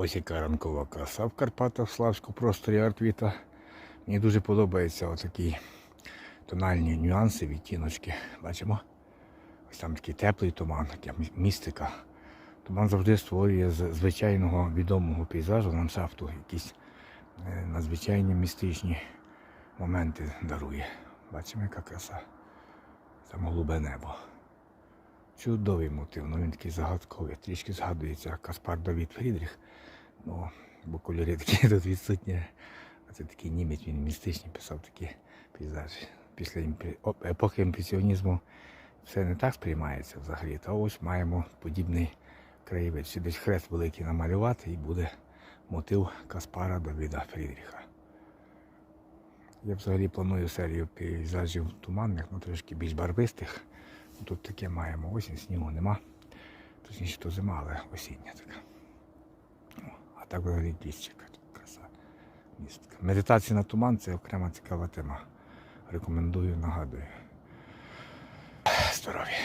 Ось яка ранкова краса в Карпатах, в Славську просторі Артвіта. Мені дуже подобаються отакі тональні нюанси, відтіночки. Бачимо? Ось там такий теплий туман, така містика. Туман завжди створює з звичайного відомого пейзажу, ландшафту, якісь е, надзвичайні містичні моменти дарує. Бачимо, яка краса. Там голубе небо. Чудовий мотив, ну він такий загадковий. Трішки згадується Каспар Давід Фрідріх. Ну, бо кольори такі тут відсутні. Це такий німець, він містичний писав такі пейзажі. Після епохи імпресіонізму все не так сприймається взагалі. Та ось маємо подібний краєвид. Ще десь хрест великий намалювати і буде мотив Каспара Давіда Фрідріха. Я взагалі планую серію пейзажів туманних, ну трошки більш барвистих. Тут таке маємо осінь, снігу нема. Точніше, то зима, але осіння така. О, А так виглядить лісчика, краса. Містка. Медитація на туман це окрема цікава тема. Рекомендую, нагадую. Здоров'я.